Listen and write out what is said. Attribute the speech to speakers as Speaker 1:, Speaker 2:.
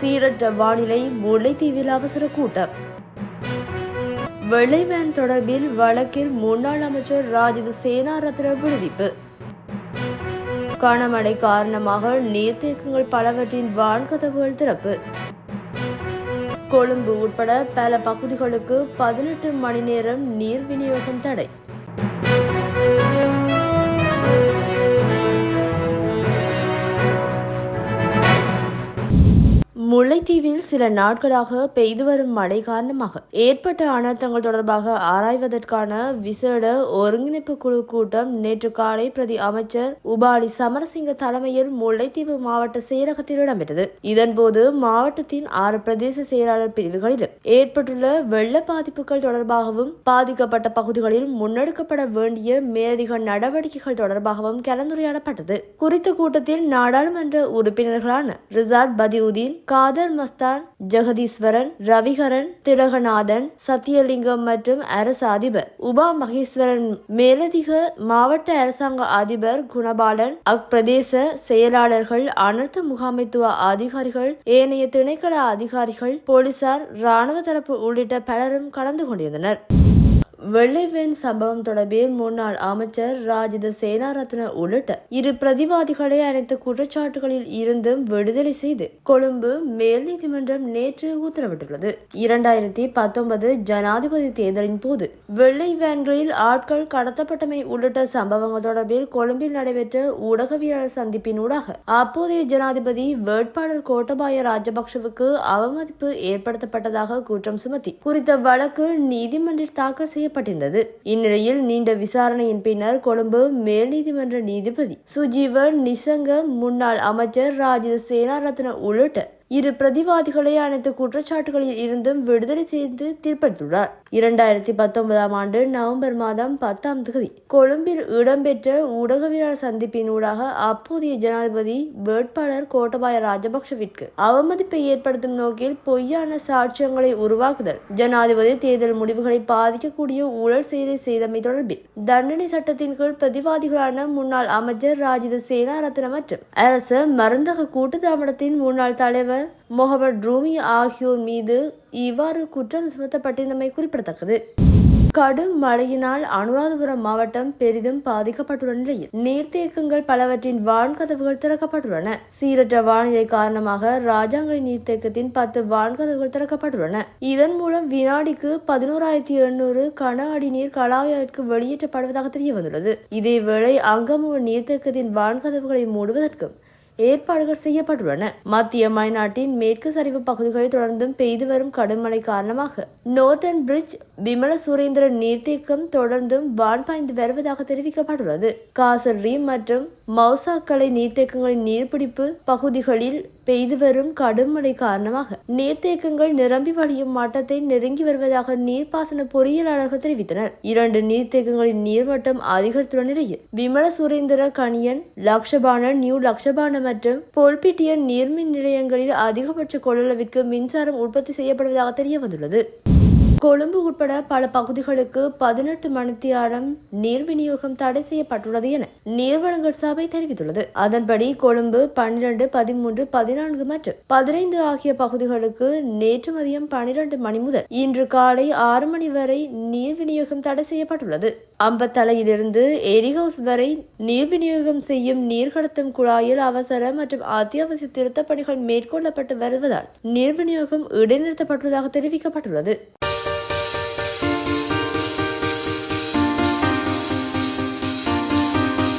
Speaker 1: சீரற்ற வானிலை முல்லைத்தீவில் அவசர கூட்டம். வெள்ளை வேன் தொடர்பில் வழக்கில் முன்னாள் அமைச்சர் ராஜித சேனாரத்ன விடுவிப்பு. கனமழை காரணமாக நீர்த்தேக்கங்கள் பலவற்றின் வான்கதவுகள் திறப்பு. கொழும்பு உட்பட பல பகுதிகளுக்கு பதினெட்டு மணி நேரம் நீர் விநியோகம் தடை. முல்லைத்தீவில் சில நாட்களாக பெய்து வரும் மழை காரணமாக ஏற்பட்ட அனர்த்தங்கள் தொடர்பாக ஆராய்வதற்கான விசேட ஒருங்கிணைப்பு குழு கூட்டம் நேற்று காலை பிரதி அமைச்சர் உபாலி சமரசிங்க தலைமையில் முல்லைத்தீவு மாவட்ட செயலகத்தில் இடம்பெற்றது. இதன்போது மாவட்டத்தின் ஆறு பிரதேச செயலாளர் பிரிவுகளிலும் ஏற்பட்டுள்ள வெள்ள பாதிப்புகள் தொடர்பாகவும் பாதிக்கப்பட்ட பகுதிகளில் முன்னெடுக்கப்பட வேண்டிய மேலதிக நடவடிக்கைகள் தொடர்பாகவும் கலந்துரையாடப்பட்டது. குறித்த கூட்டத்தில் நாடாளுமன்ற உறுப்பினர்களான ரிசார்ட் பதியுதீன் காதர் மஸ்தான் ஜெகதீஸ்வரன் ரவிகரன் திலகநாதன் சத்தியலிங்கம் மற்றும் அரசு அதிபர். உபா மகேஸ்வரன் மேலதிக மாவட்ட அரசாங்க அதிபர் குணபாலன் அப்பிரதேச செயலாளர்கள் அனர்த்த முகாமைத்துவ அதிகாரிகள் ஏனைய திணைக்கள அதிகாரிகள் போலீசார் ராணுவ தரப்பு உள்ளிட்ட பலரும் கலந்து கொண்டிருந்தனர். வெள்ளைவேன் சம்பவம் தொடர்பில் முன்னாள் அமைச்சர் ராஜித சேனாரத்ன உள்ளிட்ட இரு பிரதிவாதிகளை அனைத்து குற்றச்சாட்டுகளில் இருந்தும் விடுதலை செய்து கொழும்பு மேல் நீதிமன்றம் நேற்று உத்தரவிட்டுள்ளது. இரண்டாயிரத்தி பத்தொன்பது ஜனாதிபதி தேர்தலின் போது வெள்ளை வேன்களில் ஆட்கள் கடத்தப்பட்டமை உள்ளிட்ட சம்பவங்கள் தொடர்பில் கொழும்பில் நடைபெற்ற ஊடகவியலாளர் சந்திப்பின் ஊடாக அப்போதைய ஜனாதிபதி வேட்பாளர் கோட்டபாய ராஜபக்சவுக்கு அவமதிப்பு ஏற்படுத்தப்பட்டதாக குற்றம் சுமத்தி குறித்த வழக்கு நீதிமன்றில் தாக்கல் செய்ய செய்யப்பட்டிருந்தது. இந்நிலையில் நீண்ட விசாரணையின் பின்னர் கொழும்பு மேல் நீதிமன்ற நீதிபதி சுஜீவன் நிசங்க முன்னாள் அமைச்சர் ராஜித சேனாரத்ன உள்ளிட்ட இரு பிரதிவாதிகளை அனைத்து குற்றச்சாட்டுகளில் இருந்தும் விடுதலை செய்து தீர்ப்பளித்துள்ளார். இரண்டாயிரத்தி பத்தொன்பதாம் ஆண்டு நவம்பர் மாதம் பத்தாம் தேதி கொழும்பில் இடம்பெற்ற ஊடகவியலாளர் சந்திப்பின் ஊடாக அப்போதைய ஜனாதிபதி வேட்பாளர் கோட்டபாய ராஜபக்சவிற்கு அவமதிப்பை ஏற்படுத்தும் நோக்கில் பொய்யான சாட்சியங்களை உருவாக்குதல் ஜனாதிபதி தேர்தல் முடிவுகளை பாதிக்கக்கூடிய ஊழல் செய்தி செய்தமை தொடர்பில் தண்டனை சட்டத்தின் கீழ் பிரதிவாதிகளான முன்னாள் அமைச்சர் ராஜித சேனாரத்ன மற்றும் அரசு மருந்தக கூட்டுத்தாபனத்தின் முன்னாள் தலைவர் முகமது ரூமி ஆகியோர் மீது இவ்வாறு குற்றம் சுமத்தப்பட்டிருந்தமை குறிப்பிடத்தக்கது. கடும் மழையினால் அனுராதபுரம் மாவட்டம் பெரிதும் பாதிக்கப்பட்டுள்ள நிலையில் நீர்த்தேக்கங்கள் பலவற்றின் வான்கதவுகள் திறக்கப்பட்டுள்ளன. சீரற்ற வானிலை காரணமாக ராஜாங்கலை நீர்த்தேக்கத்தின் பத்து வான்கதவுகள் திறக்கப்பட்டுள்ளன. இதன் மூலம் வினாடிக்கு பதினோராயிரத்தி எண்ணூறு கன அடி நீர் கலாவியாவிற்கு வெளியேற்றப்படுவதாக தெரிய வந்துள்ளது இதேவேளை அங்கமுக நீர்த்தேக்கத்தின் வான்கதவுகளை மூடுவதற்கும் ஏற்பாடுகள் செய்யப்பட்டுள்ளன. மத்திய மலைநாட்டின் மேற்கு சரிவு பகுதிகளில் தொடர்ந்தும் பெய்து வரும் கடும் மழை காரணமாக நோர்டன் பிரிட்ஜ் விமல சுரேந்திரன் நீர்த்தேக்கம் தொடர்ந்தும் வான் பாய்ந்து வருவதாக தெரிவிக்கப்பட்டுள்ளது. காசர்ரி மற்றும் மௌசாக்கலை நீர்த்தேக்கங்களின் நீர்பிடிப்பு பகுதிகளில் பெய்து வரும் கடும் மழை காரணமாக நீர்த்தேக்கங்கள் நிரம்பி வழியும் மட்டத்தை நெருங்கி வருவதாக நீர்ப்பாசன பொறியியலாளர்கள் தெரிவித்தனர். இரண்டு நீர்த்தேக்கங்களின் நீர்மட்டம் அதிகரித்துள்ள நிலையில் Wimalasurendra Canyon Laxapana new Laxapana மற்றும் பொல்பிட்டியன் நீர்மின் நிலையங்களில் அதிகபட்ச கொள்ளளவிற்கு மின்சாரம் உற்பத்தி செய்யப்படுவதாக தெரிய வந்துள்ளது கொழும்பு உட்பட பல பகுதிகளுக்கு பதினெட்டு மணித்தியாலம் நீர் விநியோகம் தடை செய்யப்பட்டுள்ளது என நீர்வளங்கள் சபை தெரிவித்துள்ளது. அதன்படி கொழும்பு பன்னிரண்டு பதிமூன்று பதினான்கு மற்றும் பதினைந்து ஆகிய பகுதிகளுக்கு நேற்று மதியம் பனிரெண்டு மணி முதல் இன்று காலை ஆறு மணி வரை நீர் விநியோகம் தடை செய்யப்பட்டுள்ளது. அம்பத்தலையிலிருந்து எரிஹவுஸ் வரை நீர் விநியோகம் செய்யும் நீர் கடத்தும் குழாயில் அவசர மற்றும் அத்தியாவசிய திருத்தப் பணிகள் மேற்கொள்ளப்பட்டு வருவதால் நீர் விநியோகம் இடைநிறுத்தப்பட்டுள்ளதாக தெரிவிக்கப்பட்டுள்ளது.